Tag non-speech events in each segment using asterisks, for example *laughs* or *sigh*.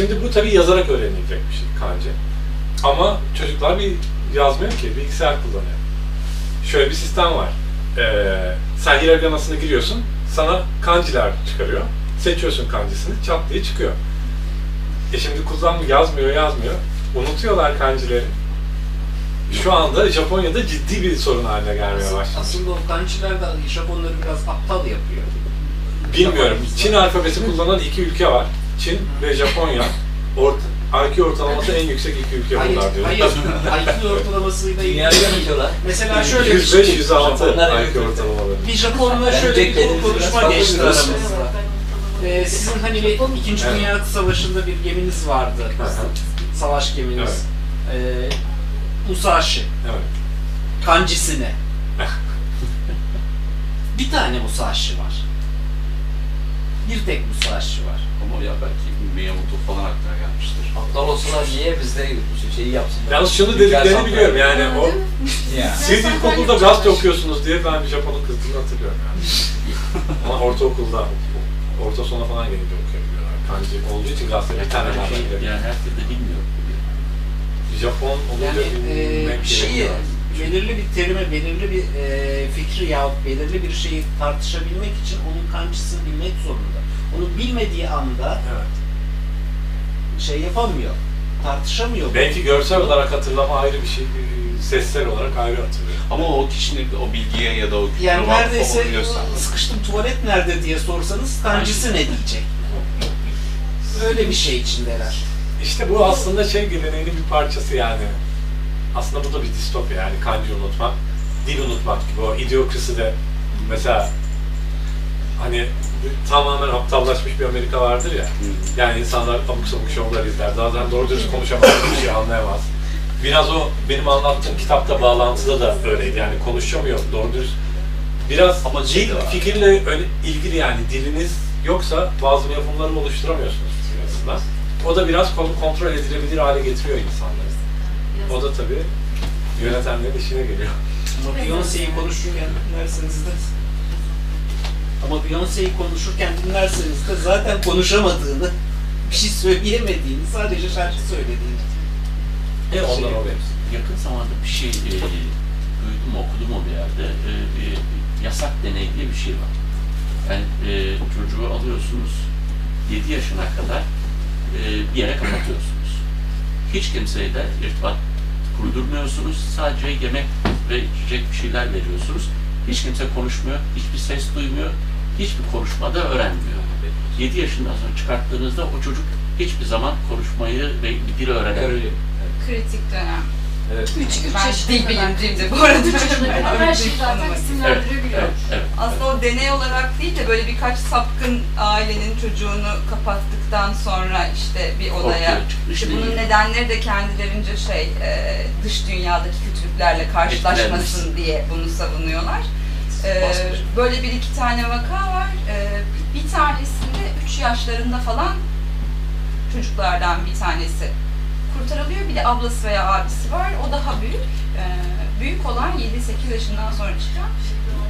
Şimdi bu tabii yazarak öğrenilecek bir şey kanji. Ama çocuklar bir yazmıyor ki, bilgisayar kullanıyor. Şöyle bir sistem var. Ee, sen hiraganasına giriyorsun, sana kanjiler çıkarıyor. Seçiyorsun kanjisini, çat diye çıkıyor. E şimdi kullanmıyor, yazmıyor, yazmıyor. Unutuyorlar kanjileri. Şu anda Japonya'da ciddi bir sorun haline gelmeye başladı. Aslında o kanjiler de Japonları biraz aptal yapıyor. Bilmiyorum. Çin alfabesi kullanan iki ülke var. Çin ve Japonya. Orta, IQ ortalaması en yüksek iki ülke Hayır, bunlar diyor. hayır. IQ ortalamasıyla ilgili. Yönetiyorlar. Mesela şöyle bir 105 şey. 106 Japonlar IQ ortalamaları. Bir Japonla şöyle bir konuşma geçti aramızda. Ee, sizin hani bir İkinci Evet. Dünya Savaşı'nda bir geminiz vardı. Savaş geminiz. Ee, Musashi. Evet. Kancisi ne? *laughs* bir tane Musashi var. Bir tek Musashi var. Ama ya belki Miyamoto falan aklına gelmiştir. Aptal olsalar niye bizde bu şeyi yapsınlar? Yalnız şunu dediklerini biliyorum yani o Ya. siz ilkokulda gazete okuyorsunuz diye ben bir Japon'un kızdığını hatırlıyorum yani. *laughs* Ama ortaokulda orta sona falan gelince okuyabiliyorlar. Kanji olduğu için gazete bir tane Her var. şey, yani herkes de bilmiyor. Japon olunca Yani bilmek e, şeyi gerekiyor. Belirli bir terime, belirli bir e, fikri yahut belirli bir şeyi tartışabilmek için onun kancısını bilmek zorunda. Onu bilmediği anda Evet. şey yapamıyor, tartışamıyor. Belki görsel olarak hatırlama ayrı bir şey, sessel olarak ayrı hatırlıyor. Ama o kişinin o bilgiye ya da o kültüre Yani neredeyse sıkıştım tuvalet nerede diye sorsanız kancısı ne diyecek? Öyle bir şey içindeler. İşte bu aslında şey geleneğinin bir parçası yani. Aslında bu da bir distopya yani kanji unutmak, dil unutmak gibi. O idiokrasi de mesela hani tamamen aptallaşmış bir Amerika vardır ya. Yani insanlar abuk sabuk şovlar izler. Zaten doğru dürüst konuşamaz, bir şey anlayamaz. Biraz o benim anlattığım kitapta bağlantıda da öyleydi. Yani konuşamıyor doğru dürüst. Biraz Ama şey dil var. fikirle öyle ilgili yani diliniz yoksa bazı yapımları oluşturamıyorsunuz aslında. O da biraz konu kontrol edilebilir hale getiriyor insanları. O da tabii yönetenlerin işine geliyor. Ama Beyoncé'yi konuşurken dinlerseniz de ama Beyoncé'yi konuşurken dinlerseniz de zaten konuşamadığını, bir şey söyleyemediğini, sadece şarkı söylediğini. E ondan o benim. Yakın zamanda bir şey e, duydum, okudum o bir yerde. E, bir yasak deney diye bir şey var. Yani e, çocuğu alıyorsunuz, 7 yaşına kadar e, bir yere kapatıyorsunuz. Hiç kimseye de irtibat kurdurmuyorsunuz. Sadece yemek ve içecek bir şeyler veriyorsunuz. Hiç kimse konuşmuyor, hiçbir ses duymuyor, hiçbir konuşma da öğrenmiyor. 7 yaşından sonra çıkarttığınızda o çocuk hiçbir zaman konuşmayı ve bir dil öğrenemiyor. Kritik dönem. Evet. 3 3 Ben yaş dil bilimciyim bu arada. Her şeyi zaten isimlendirebiliyor. evet, evet. Aslında o deney olarak değil de böyle birkaç sapkın ailenin çocuğunu kapattıktan sonra işte bir olaya işte bunun nedenleri de kendilerince şey e, dış dünyadaki kötülüklerle karşılaşmasın diye bunu savunuyorlar. E, böyle bir iki tane vaka var. E, bir tanesinde 3 yaşlarında falan çocuklardan bir tanesi kurtarılıyor. Bir de ablası veya abisi var. O daha büyük. E, büyük olan 7-8 yaşından sonra çıkan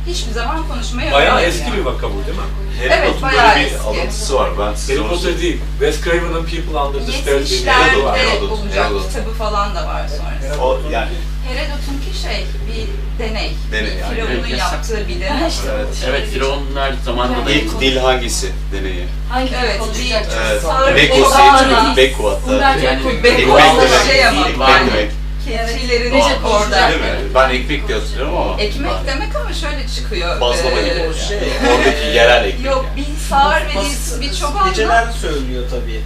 hiçbir zaman konuşmayı Bayağı eski bir vaka bu değil mi? Harry Evet, Potter'ın bayağı böyle bir eski. alıntısı var. Ben size Harry onu Potter söyleyeyim. değil. Wes Craven'ın People Under the Stairs diye bir yazı var. 70'lerde Herodot, olacak Herodot. kitabı falan da var sonrasında. O yani Herodot'unki şey bir deney. Deney, Bir yani. Firavun'un Evet, yasak. yaptığı bir deney. evet. Evet, Firavunlar zamanında da İlk dil hangisi deneyi? Hangi Evet, konuşacak? bir- Evet. Sağır Beko seçimi, Ana. Beko hatta. Yani Beko şey ama, demek. Keçilerin Recep orada. Değil mi? Ben ekmek diye hatırlıyorum ama. Ekmek demek ama şöyle çıkıyor. Bazlama Ee, gibi o yani. şey. Oradaki yerel ekmek. Yok yani. bir sağır ve bir- birçok anda heceler söylüyor tabii.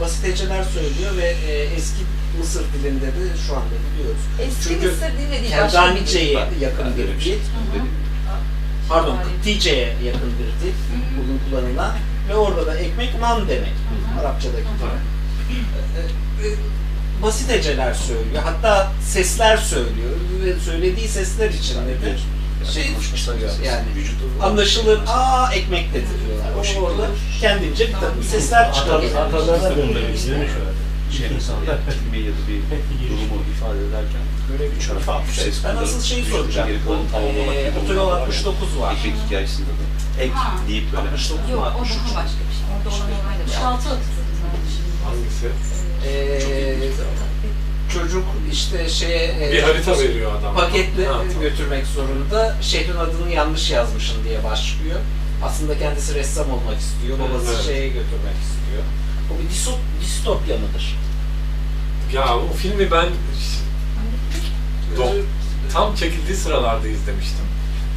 Basit heceler söylüyor ve e, eski Mısır dilinde de şu anda biliyoruz. eski Çünkü Mısır dili değil bir dil. Kendanice'ye Ben- yakın ben bir bir dil. şey. Pardon, Kıptice'ye yakın bir dil. Bugün kullanılan. Ve orada da ekmek nan demek. Arapçadaki gibi. E, e, basit heceler söylüyor. Hatta sesler söylüyor. Ve söylediği sesler içinde de şey yani anlaşılır. Aa ekmek getiriyorlar. O orada kendince bir takım sesler çıkarıyor. Atalarına şöyle? Şey *laughs* insanlar kelimeyi ya da bir durumu ifade ederken Böyle bir farklı üç şey. ses Ben kullanıp asıl şeyi soracağım. Otoyol olmalar var. 69 var. Ekmek hikayesinde de ek deyip böyle. 69 Yok mu o 63 daha başka bir şey. Orada olan olay da bir 66 hatırladım ben. Hangisi? Ee, çocuk işte şeye e, Bir harita veriyor adam. paketle Ha, tamam. götürmek zorunda. Şehrin adını yanlış yazmışsın diye başlıyor. Aslında kendisi ressam olmak istiyor. Babası Evet. şeye götürmek istiyor. Bu bir diso- distopya mıdır? Ya o filmi ben do- tam çekildiği sıralarda izlemiştim.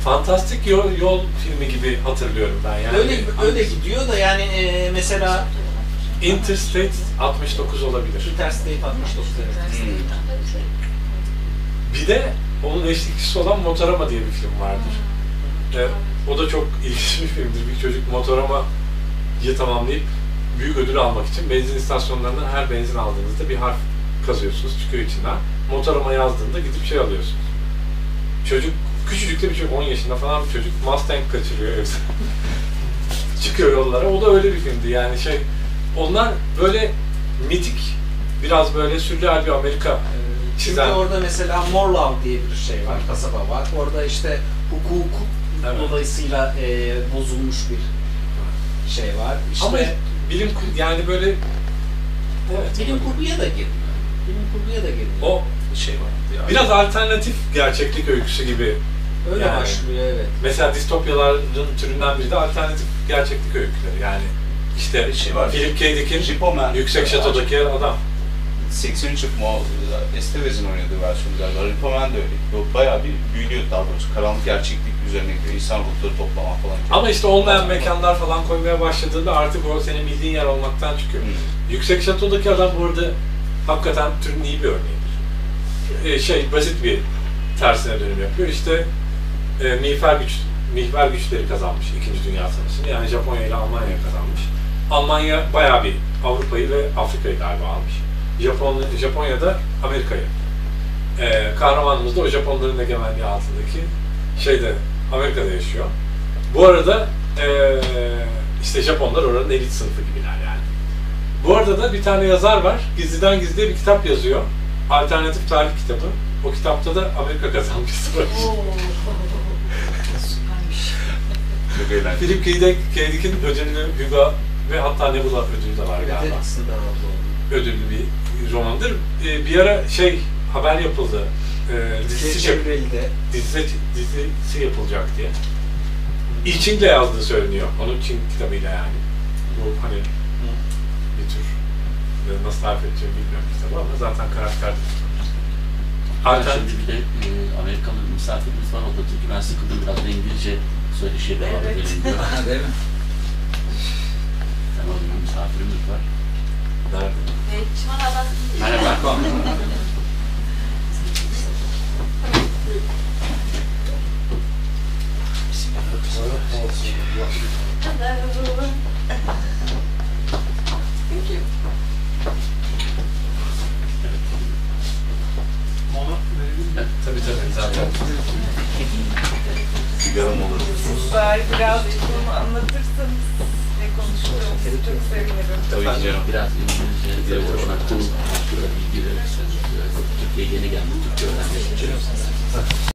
Fantastik Yol, Yol filmi gibi hatırlıyorum ben yani. öyle öyle gidiyor da yani e, mesela Interstate 69 olabilir. Interstate 69 evet. Bir de onun eşlikçisi olan Motorama diye bir film vardır. Ee, o da çok *laughs* ilginç bir filmdir. Bir çocuk Motorama'yı tamamlayıp büyük ödül almak için benzin istasyonlarından her benzin aldığınızda bir harf kazıyorsunuz, çıkıyor içinden. Motorama yazdığında gidip şey alıyorsunuz. Çocuk, küçücük de bir çocuk, 10 yaşında falan bir çocuk Mustang kaçırıyor evde. *laughs* çıkıyor yollara. O da öyle bir filmdi yani şey. Onlar böyle mitik, biraz böyle sürreal bir Amerika Çünkü çizen. orada mesela Morlav diye bir şey var, kasaba var. Orada işte hukuk Evet. dolayısıyla e, bozulmuş bir şey var. İşte Ama bilim kur- yani böyle evet, bilim kurguya da girmiyor. Bilim kurguya da girmiyor. o şey var. Yani biraz alternatif gerçeklik öyküsü gibi. öyle yani- başlıyor evet. Mesela distopyaların türünden biri de alternatif gerçeklik öyküleri. Yani işte Bir şey var. Philip K. Dick'in Jipoman. Yüksek Şato'daki adam. 83 yapımı o Estevez'in oynadığı versiyonu galiba. Ripoman da öyle. Bayağı bir büyülüyor daha doğrusu. Karanlık gerçeklik üzerine gidiyor. İnsan ruhları toplama falan. Ama işte olmayan mekanlar falan koymaya başladığında artık o senin bildiğin yer olmaktan çıkıyor. Hı. Yüksek Şato'daki adam burada hakikaten türün iyi bir örneğidir. Ee, şey basit bir tersine dönüm yapıyor. İşte e, miğfer güç mihver güçleri kazanmış 2. Dünya Savaşı'nı. Yani Japonya ile Almanya kazanmış. Almanya bayağı bir Avrupa'yı ve Afrika'yı galiba almış. Japon, Japonya'da Amerika'yı. Ee, kahramanımız da o Japonların egemenliği altındaki şeyde Amerika'da yaşıyor. Bu arada ee, işte Japonlar oranın elit sınıfı gibiler yani. Bu arada da bir tane yazar var. Gizliden gizliye bir kitap yazıyor. Alternatif tarih kitabı. O kitapta da Amerika kazanmış *laughs* savaşı. Çok eğlenceli. Philip K. Dick, K. Dick'in ödüllü Hugo ve hatta Nebula ödülü de var Evet, galiba. var bu. Ödüllü bir romandır. Ee, bir ara şey haber yapıldı. Ee, dizisi, çek- dizisi, dizisi yapılacak diye. İl Çin'le yazdığı söyleniyor. Onun Çin kitabıyla yani. Bu hani bir tür e, nasıl tarif edeceğimi bilmiyorum kitabı ama zaten karakter şimdi bir de e, Amerikalı bir misafirimiz var. O da diyor ki ben sıkıldım biraz da İngilizce söyleşiye devam Evet. edelim diyor. *laughs* Bir misafirimiz var. Nerede? Merhaba. Tabii tabii zaten. Sigaram olur. Bari biraz çok sevinirim. Tabii ki canım. Biraz İngilizce de boşuna kur, şurada bilgi verirseniz. Türkiye'ye yeni geldim, Türkçe öğrenmek için.